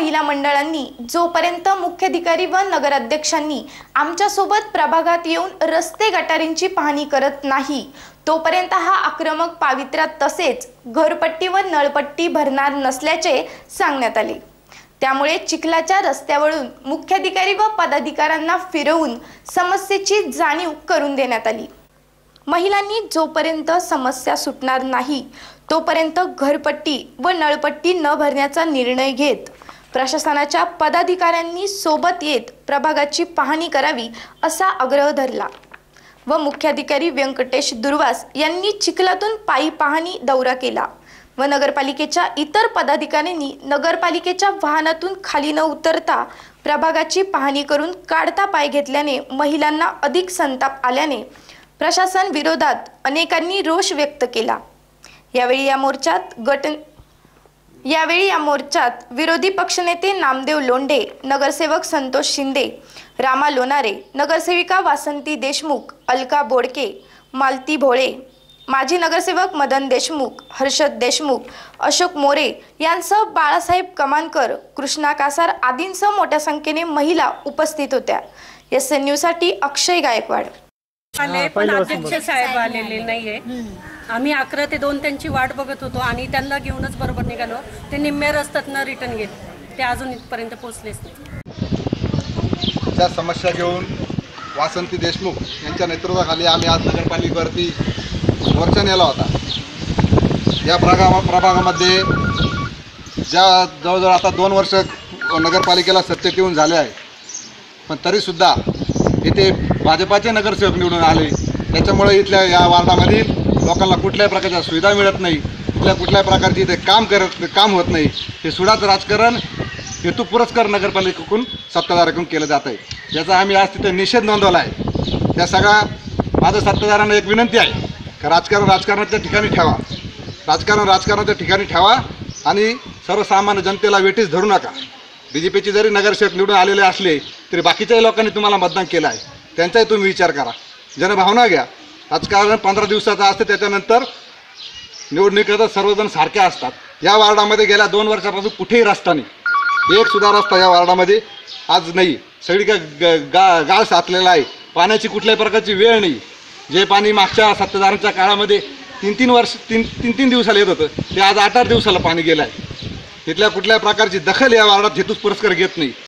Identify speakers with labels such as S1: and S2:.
S1: महिला मंडळांनी जोपर्यंत मुख्याधिकारी व नगराध्यक्षांनी आमच्यासोबत प्रभागात येऊन रस्ते गटारींची पाहणी करत नाही तोपर्यंत हा आक्रमक पावित्र्यात तसेच घरपट्टी व नळपट्टी भरणार नसल्याचे सांगण्यात आले. त्यामुळे चिखलाच्या रस्त्यावरून मुख्याधिकारी व पदाधिकाऱ्यांना फिरवून समस्येची जाणीव करून देण्यात आली. महिलांनी जोपर्यंत समस्या सुटणार नाही तोपर्यंत घरपट्टी व नळपट्टी न भरण्याचा निर्णय घेत प्रशासनाच्या पदाधिकाऱ्यांनी सोबत येत प्रभागाची पाहणी करावी असा आग्रह धरला. व मुख्याधिकारी व्यंकटेश दुर्वास यांनी चिखलातून पायी पाहणी दौरा केला व नगरपालिकेच्या इतर पदाधिकाऱ्यांनी नगरपालिकेच्या वाहनातून खाली न उतरता प्रभागाची पाहणी करून काढता पाय घेतल्याने महिलांना अधिक संताप आल्याने प्रशासन विरोधात अनेकांनी रोष व्यक्त केला. यावेळी या मोर्चात गट यावेळी या मोर्चात विरोधी पक्षनेते नामदेव लोंढे नगरसेवक संतोष शिंदे रामा लोणारे नगरसेविका वासंती देशमुख अलका बोडके मालती भोळे माजी नगरसेवक मदन देशमुख हर्षद देशमुख अशोक मोरे यांसह बाळासाहेब कमानकर कृष्णा कासार आदींसह मोठ्या संख्येने महिला उपस्थित होत्या. एस एन न्यूजसाठी अक्षय गायकवाड.
S2: आले पण अध्यक्ष साहेब आलेले नाहीये. आम्ही अकरा ते दोन त्यांची वाट बघत होतो आणि त्यांना घेऊनच बरोबर निघालो. ते निम्म्या रस्त्यातनं रिटर्न गेले. ते अजून इथपर्यंत पोहोचलेच नाही.
S3: त्या समस्या घेऊन वासंती देशमुख यांच्या नेतृत्वाखाली आम्ही आज नगरपालिकेवरती मोर्चा नेला होता. या प्रभागा प्रभागामध्ये ज्या जवळजवळ आता दोन वर्ष नगरपालिकेला सत्तेत येऊन झाले आहे पण तरीसुद्धा इथे भाजपाचे नगरसेवक निवडून आले. त्याच्यामुळे इथल्या या वार्डामधील लोकांना कुठल्याही प्रकारच्या सुविधा मिळत नाही कुठल्या कुठल्याही प्रकारची ते काम करत काम होत नाही. हे सुडाचं राजकारण हेतू पुरस्कार नगरपालिकेकडून सत्ताधाराकडून केलं जात आहे. याचा आम्ही आज तिथे निषेध नोंदवला आहे. त्या सगळ्या माझं सत्ताधाऱ्यांना एक विनंती आहे का राजकारण राजकारणाच्या ठिकाणी ठेवा. राजकारण राजकारणाच्या ठिकाणी ठेवा आणि सर्वसामान्य जनतेला वेठीस धरू नका. बी जे पीचे जरी नगरसेवक निवडून आलेले असले तरी बाकीच्याही लोकांनी तुम्हाला मतदान केलं आहे. त्यांचाही तुम्ही विचार करा. जनभावना घ्या. राजकारण पंधरा दिवसाचं असतं त्याच्यानंतर निवडणुकीत सर्वजण सारखे असतात. या वार्डामध्ये गेल्या दोन वर्षापासून कुठेही रस्ता नाही. एक सुद्धा रस्ता या वार्डामध्ये आज नाही. सगळी ग गा गाळ साचलेला आहे. पाण्याची कुठल्याही प्रकारची वेळ नाही. जे पाणी मागच्या सत्ताधाऱ्यांच्या काळामध्ये तीन तीन वर्ष तीन तीन तीन दिवसाला येत होतं ते आज आठ आठ दिवसाला पाणी गेलं आहे तिथल्या कुठल्या प्रकारची दखल या वार्डात हेतूच पुरस्कार घेत नाही.